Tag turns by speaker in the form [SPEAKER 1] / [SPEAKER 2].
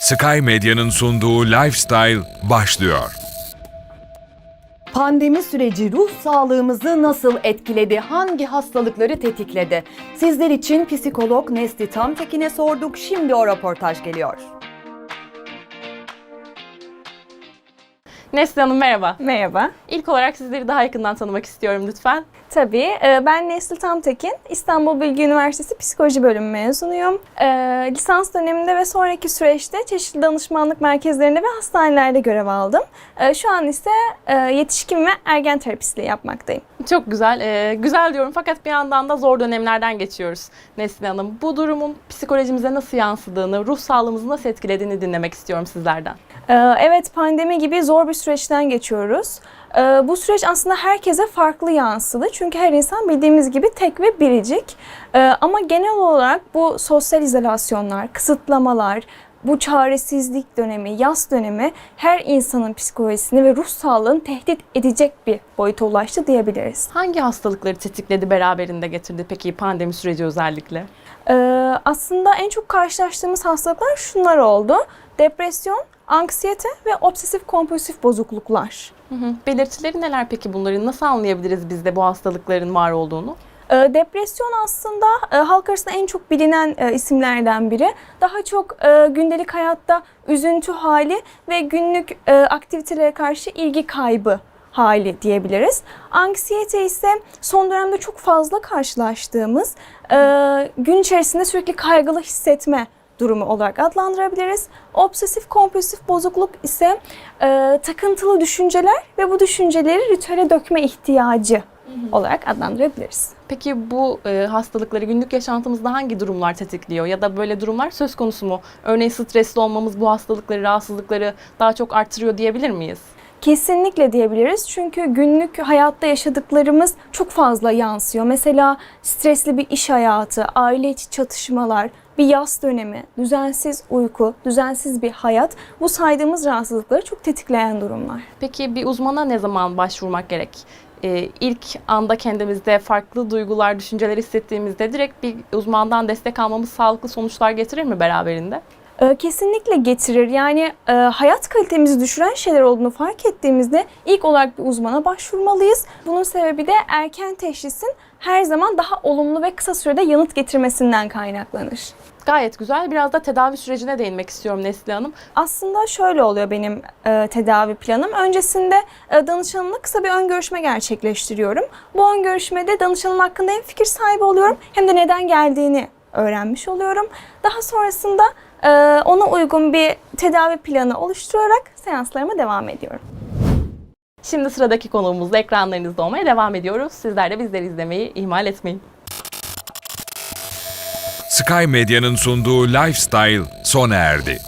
[SPEAKER 1] Sky Medya'nın sunduğu Lifestyle başlıyor.
[SPEAKER 2] Pandemi süreci ruh sağlığımızı nasıl etkiledi? Hangi hastalıkları tetikledi? Sizler için psikolog Nesli Tamtekin'e sorduk. Şimdi o röportaj geliyor.
[SPEAKER 3] Nesli Hanım merhaba.
[SPEAKER 4] Merhaba.
[SPEAKER 3] İlk olarak sizleri daha yakından tanımak istiyorum lütfen.
[SPEAKER 4] Tabii. e, Ben Nesli Tamtekin. İstanbul Bilgi Üniversitesi Psikoloji Bölümü mezunuyum. E, Lisans döneminde ve sonraki süreçte çeşitli danışmanlık merkezlerinde ve hastanelerde görev aldım. E, Şu an ise e, yetişkin ve ergen terapistliği yapmaktayım.
[SPEAKER 3] Çok güzel. Ee, güzel diyorum fakat bir yandan da zor dönemlerden geçiyoruz Nesli Hanım. Bu durumun psikolojimize nasıl yansıdığını, ruh sağlığımızı nasıl etkilediğini dinlemek istiyorum sizlerden.
[SPEAKER 4] Evet pandemi gibi zor bir süreçten geçiyoruz. E, Bu süreç aslında herkese farklı yansıdı. Çünkü her insan bildiğimiz gibi tek ve biricik. E, Ama genel olarak bu sosyal izolasyonlar, kısıtlamalar, bu çaresizlik dönemi, yaz dönemi her insanın psikolojisini ve ruh sağlığını tehdit edecek bir boyuta ulaştı diyebiliriz.
[SPEAKER 3] Hangi hastalıkları tetikledi beraberinde getirdi peki pandemi süreci özellikle?
[SPEAKER 4] Ee, aslında en çok karşılaştığımız hastalıklar şunlar oldu. Depresyon, anksiyete ve obsesif kompulsif bozukluklar.
[SPEAKER 3] Hı hı. Belirtileri neler peki bunların? Nasıl anlayabiliriz biz de bu hastalıkların var olduğunu?
[SPEAKER 4] Ee, Depresyon aslında e, halk arasında en çok bilinen e, isimlerden biri. Daha çok e, gündelik hayatta üzüntü hali ve günlük aktivitelere karşı ilgi kaybı hali diyebiliriz. Anksiyete ise son dönemde çok fazla karşılaştığımız gün içerisinde sürekli kaygılı hissetme durumu olarak adlandırabiliriz. Obsesif kompulsif bozukluk ise e, takıntılı düşünceler ve bu düşünceleri ritüele dökme ihtiyacı olarak adlandırabiliriz.
[SPEAKER 3] Peki bu e, hastalıkları günlük yaşantımızda hangi durumlar tetikliyor ya da böyle durumlar söz konusu mu? Örneğin stresli olmamız bu hastalıkları, rahatsızlıkları daha çok artırıyor diyebilir miyiz?
[SPEAKER 4] Kesinlikle diyebiliriz. Çünkü günlük hayatta yaşadıklarımız çok fazla yansıyor. Mesela stresli bir iş hayatı, aile içi çatışmalar, bir yaz dönemi, düzensiz uyku, düzensiz bir hayat bu saydığımız rahatsızlıkları çok tetikleyen durumlar.
[SPEAKER 3] Peki bir uzmana ne zaman başvurmak gerek? E, ilk anda kendimizde farklı duygular, düşünceler hissettiğimizde direkt bir uzmandan destek almamız sağlıklı sonuçlar getirir mi beraberinde?
[SPEAKER 4] Ee, Kesinlikle getirir. Yani e, hayat kalitemizi düşüren şeyler olduğunu fark ettiğimizde ilk olarak bir uzmana başvurmalıyız. Bunun sebebi de erken teşhisin her zaman daha olumlu ve kısa sürede yanıt getirmesinden kaynaklanır.
[SPEAKER 3] Gayet güzel. Biraz da tedavi sürecine değinmek istiyorum Nesli Hanım.
[SPEAKER 4] Aslında şöyle oluyor benim e, tedavi planım. Öncesinde e, danışanımla kısa bir ön görüşme gerçekleştiriyorum. Bu ön görüşmede danışanım hakkında hem fikir sahibi oluyorum hem de neden geldiğini öğrenmiş oluyorum. Daha sonrasında e, ona uygun bir tedavi planı oluşturarak seanslarıma devam ediyorum.
[SPEAKER 3] Şimdi sıradaki konuğumuzla ekranlarınızda olmaya devam ediyoruz. Sizler de bizleri izlemeyi ihmal etmeyin.
[SPEAKER 1] Sky Medya'nın sunduğu Lifestyle sona erdi.